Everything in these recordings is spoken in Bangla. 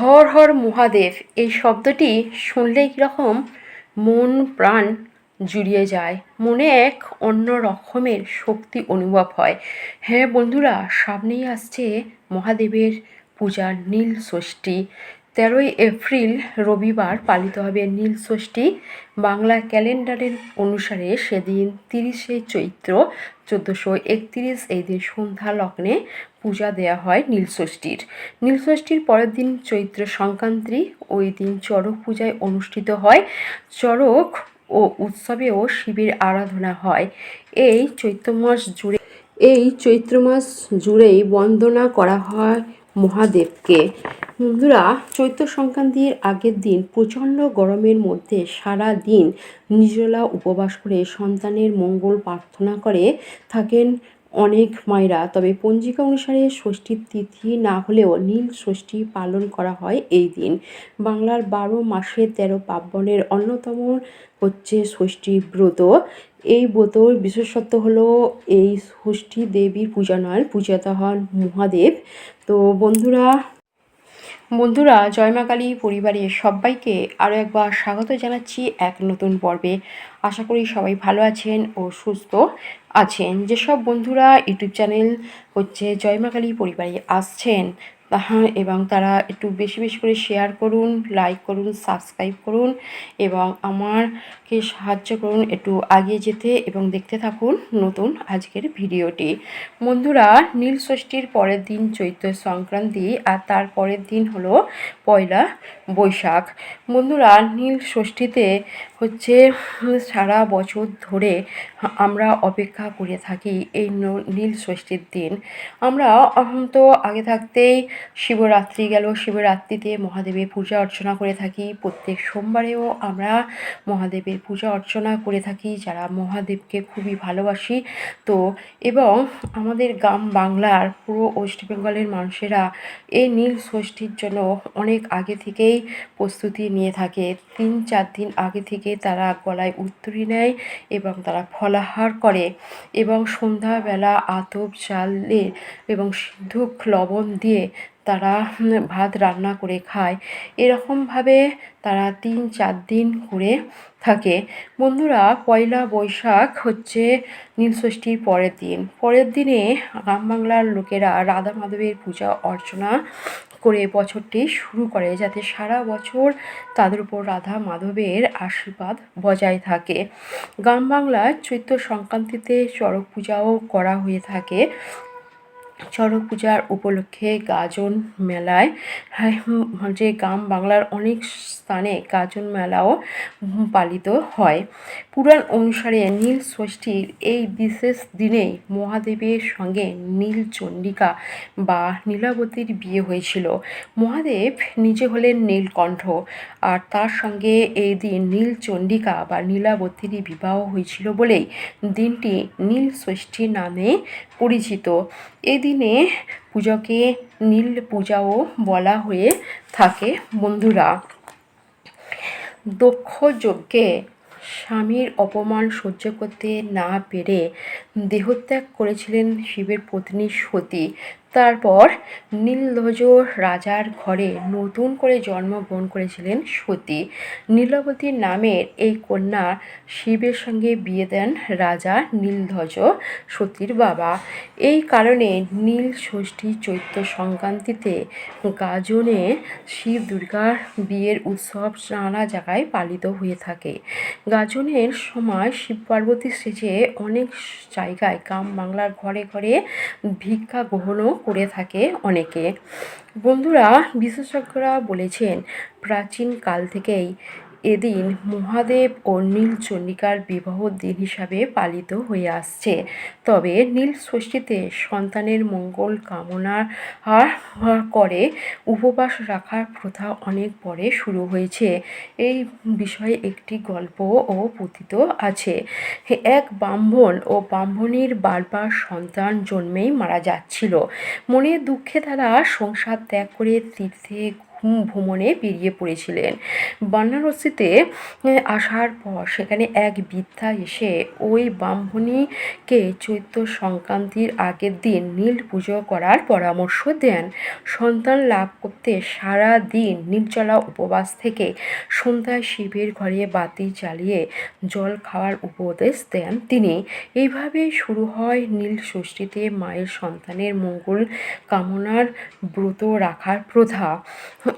হর হর মহাদেব, এই শব্দটি শুনলেই কীরকম মন প্রাণ জুড়িয়ে যায়। মনে এক অন্য রকমের শক্তি অনুভব হয়। হ্যাঁ বন্ধুরা, সামনেই আসছে মহাদেবের পূজার নীল ষষ্ঠী। তেরোই এপ্রিল রবিবার পালিত হবে নীল ষষ্ঠী। বাংলা ক্যালেন্ডারের অনুসারে সেদিন তিরিশে চৈত্র চোদ্দোশো একত্রিশ এই দিন সন্ধ্যা লগ্নে পূজা দেওয়া হয় নীলষষ্ঠীর। নীলষষ্ঠীর পরের দিন চৈত্র সংক্রান্তি, ওই দিন চড়ক পূজায় অনুষ্ঠিত হয়। চড়ক ও উৎসবেও শিবের আরাধনা হয়। এই চৈত্র মাস জুড়ে, এই চৈত্র মাস জুড়েই বন্দনা করা হয় মহাদেবকে। বন্ধুরা, চৈত্র সংক্রান্তির আগের দিন প্রচণ্ড গরমের মধ্যে সারা দিন নির্জলা উপবাস করে সন্তানের মঙ্গল প্রার্থনা করে থাকেন অনেক মায়েরা, তবে পঞ্জিকা অনুসারে ষষ্ঠীর তিথি না হলেও নীল ষষ্ঠী পালন করা হয় এই দিন। বাংলার বারো মাসে তেরো পার্বণের অন্যতম হচ্ছে ষষ্ঠী ব্রত। এই ব্রতর বিশেষত্ব হল এই ষষ্ঠী দেবীর পূজা নয়, পূজাতে হন মহাদেব। তো বন্ধুরা বন্ধুরা জয়মা কালী পরিবারের সবাইকে আরও একবার স্বাগত জানাচ্ছি এক নতুন পর্বে। আশা করি সবাই ভালো আছেন ও সুস্থ আছেন। যেসব বন্ধুরা ইউটিউব চ্যানেল হচ্ছে জয়মা কালী পরিবারে আসছেন এবং তারা একটু বেশি বেশি করে শেয়ার করুন লাইক করুন সাবস্ক্রাইব করুন, এবং আমারকে সাহায্য করুন একটু আগিয়ে যেতে এবং দেখতে থাকুন নতুন আজকের ভিডিওটি। বন্ধুরা, নীল ষষ্ঠীর পরের দিন চৈত্র সংক্রান্তি, আর তার পরের দিন হলো পয়লা বৈশাখ। বন্ধুরা, নীল ষষ্ঠীতে হচ্ছে সারা বছর ধরে আমরা অপেক্ষা করে থাকি এই নীল ষষ্ঠীর দিন। আমরা তো আগে থাকতেই শিবরাত্রি গেল, শিবরাত্রিতে মহাদেবের পূজা অর্চনা করে থাকি। প্রত্যেক সোমবারেও আমরা মহাদেবের পূজা অর্চনা করে থাকি, যারা মহাদেবকে খুবই ভালোবাসি। তো এবং আমাদের গ্রাম বাংলার পুরো ওয়েস্ট বেঙ্গলের মানুষেরা এই নীল ষষ্ঠীর জন্য অনেক আগে থেকেই প্রস্তুতি নিয়ে থাকে। তিন চার দিন আগে থেকে তারা গলায় উত্তরি নেয় এবং তারা ফলাহার করে এবং সন্ধ্যাবেলা আতপ চালে এবং সিদ্ধুক লবণ দিয়ে তারা ভাত রান্না করে খায়। এরকমভাবে তারা তিন চার দিন করে থাকে। বন্ধুরা, পয়লা বৈশাখ হচ্ছে নীলষষ্ঠীর পরের দিন। পরের দিনে গ্রাম বাংলার লোকেরা রাধা মাধবের পূজা অর্চনা করে বছরটি শুরু করে যাতে সারা বছর তাদের উপর রাধা মাধবের আশীর্বাদ বজায় থাকে। গ্রাম বাংলার চৈত্র সংক্রান্তিতে চড়ক পূজাও করা হয়ে থাকে। চড়ক পূজার উপলক্ষে গাজন মেলায় হ্যাঁ, যে গ্রাম বাংলার অনেক স্থানে গাজন মেলাও পালিত হয়। পুরাণ অনুসারে নীল ষষ্ঠীর এই বিশেষ দিনে মহাদেবের সঙ্গে নীল চণ্ডিকা বা নীলাবতীর বিয়ে হয়েছিল। মহাদেব নিজে হলেন নীলকণ্ঠ আর তার সঙ্গে এই দিন নীল চণ্ডিকা বা নীলাবতীর বিবাহ হয়েছিল বলেই দিনটি নীল ষষ্ঠী নামে পরিচিত। এদিনে পুজোকে নীল পূজাও বলা হয়ে থাকে বন্ধুরা। দক্ষ যজ্ঞে স্বামীর অপমান সহ্য করতে না পেরে দেহত্যাগ করেছিলেন শিবের পত্নী সতী। তারপর নীলধ্বজ রাজার ঘরে নতুন করে জন্মগ্রহণ করেছিলেন সতী। নীলবতী নামের এই কন্যা শিবের সঙ্গে বিয়ে দেন রাজা নীলধ্বজ সতীর বাবা। এই কারণে নীল ষষ্ঠী চৈত্র সংক্রান্তিতে গাজনে শিব দুর্গার বিয়ের উৎসব নানা জায়গায় পালিত হয়ে থাকে। গাজনের সময় শিব পার্বতী সেজে অনেক জায়গায় গ্রাম বাংলার ঘরে ঘরে ভিক্ষা গ্রহণও করে থাকে অনেকে। বন্ধুরা বিশেষজ্ঞরা বলেছেন প্রাচীনকাল থেকেই এদিন মহাদেব ও নীলচন্ডিকার বিবাহ দিন হিসাবে পালিত হয়ে আসছে। তবে নীল ষষ্ঠীতে সন্তানের মঙ্গল কামনা করে উপবাস রাখার প্রথা অনেক পরে শুরু হয়েছে। এই বিষয়ে একটি গল্প ও পতিত আছে। এক ব্রাহ্মণ ও ব্রাহ্মণীর বারবার সন্তান জন্মেই মারা যাচ্ছিল। মনে দুঃখে তারা সংসার ত্যাগ করে তীর্থে ভ্রমণে বেরিয়ে পড়েছিলেন। বারাণসীতে এ, আসার পর সেখানে এক বৃদ্ধা এসে ওই ব্রাহ্মণীকে চৈত্র সংক্রান্তির আগের দিন নীল পুজো করার পরামর্শ দেন। সন্তান লাভ করতে সারা দিন নির্জলা উপবাস থেকে সন্ধ্যায় শিবের ঘরে বাতি জ্বালিয়ে জল খাওয়ার উপদেশ দেন তিনি। এইভাবেই শুরু হয় নীল ষষ্ঠীতে মায়ের সন্তানের মঙ্গল কামনার ব্রত রাখার প্রথা।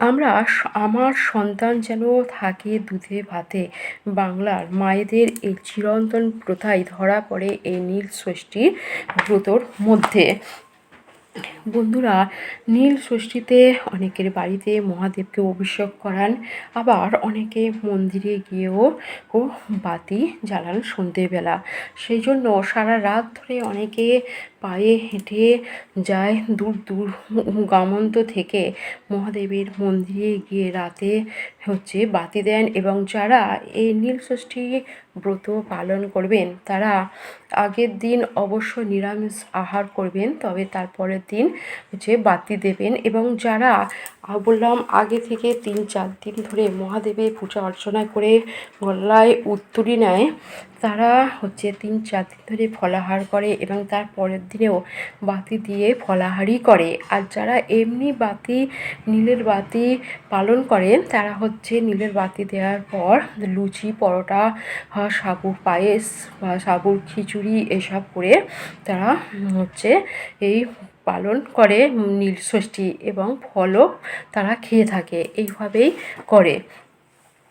আমরা আমার সন্তান যেন থাকে দুধে ভাতে, বাংলার মায়েদের এই চিরন্তন প্রথাই ধরা পড়ে এই নীল ষষ্ঠীর ব্রতর মধ্যে। বন্ধুরা, নীল ষষ্ঠীতে অনেকের বাড়িতে মহাদেবকে অভিষেক করান, আবার অনেকে মন্দিরে গিয়েও ও বাতি জ্বালান সন্ধেবেলা। সেই জন্য সারা রাত ধরে অনেকে পায়ে হেঁটে যায় দূর দূর গামন্ত থেকে। মহাদেবের মন্দিরে গিয়ে রাতে হচ্ছে বাতি দেন এবং যারা এই নীলষষ্ঠী ব্রত পালন করবেন, তারা আগের দিন অবশ্য নিরামিষ আহার করবেন, তবে তারপরের দিন হচ্ছে বাতি দেবেন এবং যারা বললাম, আগে থেকে তিন চার দিন ধরে মহাদেবের পূজা অর্চনা করে গলায় উত্তরী নেয়। তারা হচ্ছে তিন চার দিন ধরে ফলাহার করে এবং তার পরের দিনেও বাতি দিয়ে ফলাহারই করে। আর যারা এমনি বাতি, নীলের বাতি পালন করেন তারা হচ্ছে নীলের বাতি দেওয়ার পর লুচি, পরোটা, বা সাবুর পায়েস, বা সাবুর খিচুড়ি, এসব করে তারা হচ্ছে এই পালন করে নীল ষষ্ঠী এবং ফলও তারা খেয়ে থাকে এইভাবেই করে।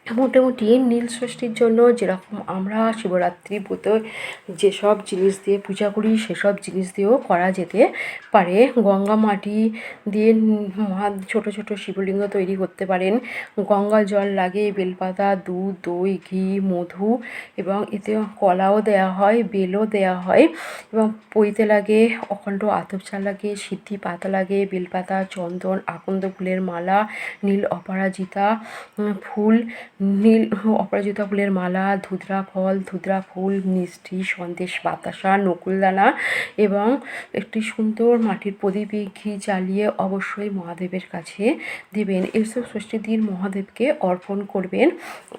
মোটামুটি নীল ষষ্ঠীর জন্য যেরকম আমরা শিবরাত্রি ব্রত যেসব জিনিস দিয়ে পূজা করি, সেসব জিনিস দিয়েও করা যেতে পারে। গঙ্গা মাটি দিয়ে মহা ছোটো ছোটো শিবলিঙ্গ তৈরি করতে পারেন। গঙ্গা জল লাগে, বেলপাতা, দুধ, দই, ঘি, মধু এবং এতে কলাও দেওয়া হয়, বেলও দেওয়া হয় এবং পইতে লাগে অখণ্ড আতপ চাল লাগে, সিদ্ধি পাতা লাগে, বেলপাতা, চন্দন, আকন্দ ফুলের মালা, নীল অপরাজিতা ফুল নীল অপরাজিতা ফুলের মালা, ধুতরা ফল, ধুতরা ফুল, মিষ্টি, সন্দেশ, বাতাসা, নকুলদানা এবং একটি সুন্দর মাটির প্রদীপে ঘি জ্বালিয়ে অবশ্যই মহাদেবের কাছে দেবেন। এইসব ষষ্ঠীর দিন মহাদেবকে অর্পণ করবেন।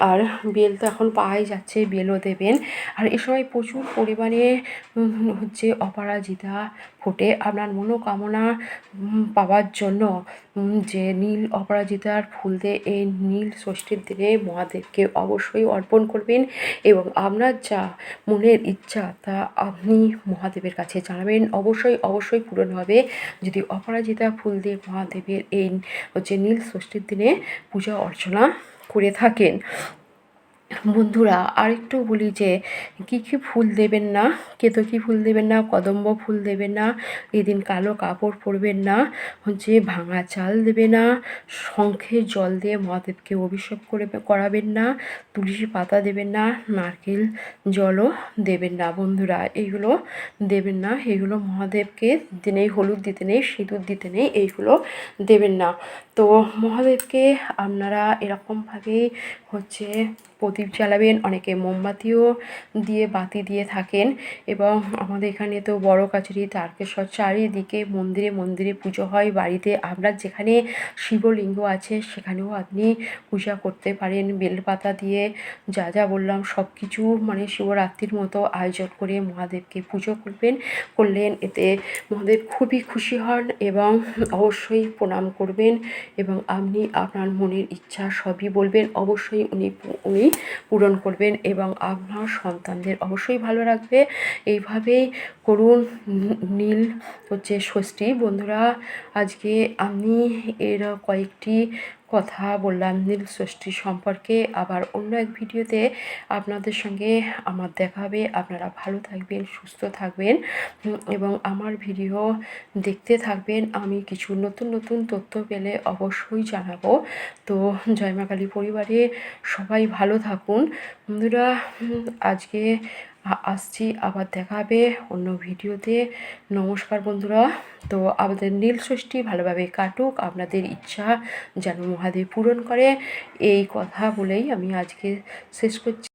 আর বেল তো এখন পাওয়াই যাচ্ছে, বেলও দেবেন। আর এ সময় প্রচুর পরিমাণে হচ্ছে অপরাজিতা ফোটে আপনার মনোকামনা পাওয়ার জন্য যে নীল অপরাজিতার ফুল দিয়ে এই নীল ষষ্ঠীর দিনে মহাদেবকে অবশ্যই অর্পণ করবেন এবং আপনার যা মনের ইচ্ছা তা আপনি মহাদেবের কাছে জানাবেন। অবশ্যই অবশ্যই পূরণ হবে। যদি অপরাজিতা ফুল দিয়ে মহাদেবের এই হচ্ছে নীল ষষ্ঠীর দিনে পূজা অর্চনা করে থাকেন বন্ধুরা, আরেকটু বলি যে, কী কী ফুল দেবেন না? কেতকী ফুল দেবেন না? কদম্ব ফুল দেবেন না? এদিন কালো কাপড় পরবেন না? হচ্ছে ভাঙা চাল দেবে না? শঙ্খে জল দিয়ে মহাদেবকে অভিষেক করে করাবেন না? তুলসী পাতা দেবেন না? নারকেল জলও দেবেন না বন্ধুরা এইগুলো দেবেন না। এগুলো মহাদেবকে দিতে নেই, হলুদ দিতে নেই, সিঁদুর দিতে নেই এইগুলো দেবেন না। তো মহাদেবকে আপনারা এরকমভাবেই হচ্ছে প্রদীপ জ্বালাবেন, অনেকে মোমবাতিও দিয়ে বাতি দিয়ে থাকেন এবং আমাদের এখানে তো বড় কাছারি তারকেশ্বর চারিদিকে মন্দিরে মন্দিরে পুজো হয়। বাড়িতে আপনার যেখানে শিবলিঙ্গ আছে সেখানেও আপনি পূজা করতে পারেন। বেলপাতা দিয়ে যা যা বললাম সব কিছু মানে শিবরাত্রির মতো আয়োজন করে মহাদেবকে পুজো করবেন, করলেন। এতে মহাদেব খুবই খুশি হন এবং অবশ্যই প্রণাম করবেন এবং আপনি আপনার মনের ইচ্ছা সবই বলবেন। অবশ্যই উনি উনি পূরণ করবেন এবং আপনার সন্তানদের অবশ্যই ভালো রাখবে। এইভাবেই করুন নীল হচ্ছে ষষ্ঠী। বন্ধুরা, আজকে আমি এর কয়েকটি কথা বললাম নীল ষষ্ঠী সম্পর্কে। আবার অন্য এক ভিডিওতে আপনাদের সঙ্গে আমার দেখা হবে। আপনারা ভালো থাকবেন, সুস্থ থাকবেন এবং আমার ভিডিও দেখতে থাকবেন। আমি কিছু নতুন নতুন তথ্য পেলে অবশ্যই জানাব। তো জয় মা কালী পরিবারে সবাই ভালো থাকুন। বন্ধুরা আজকে আসছি, আবার দেখা হবে অন্য ভিডিওতে। নমস্কার বন্ধুরা। তো আমাদের নীল ষষ্ঠী ভালোভাবে কাটুক, আপনাদের ইচ্ছা যেন মহাদেব পূরণ করে। এই কথা বলেই আমি আজকে শেষ করছি।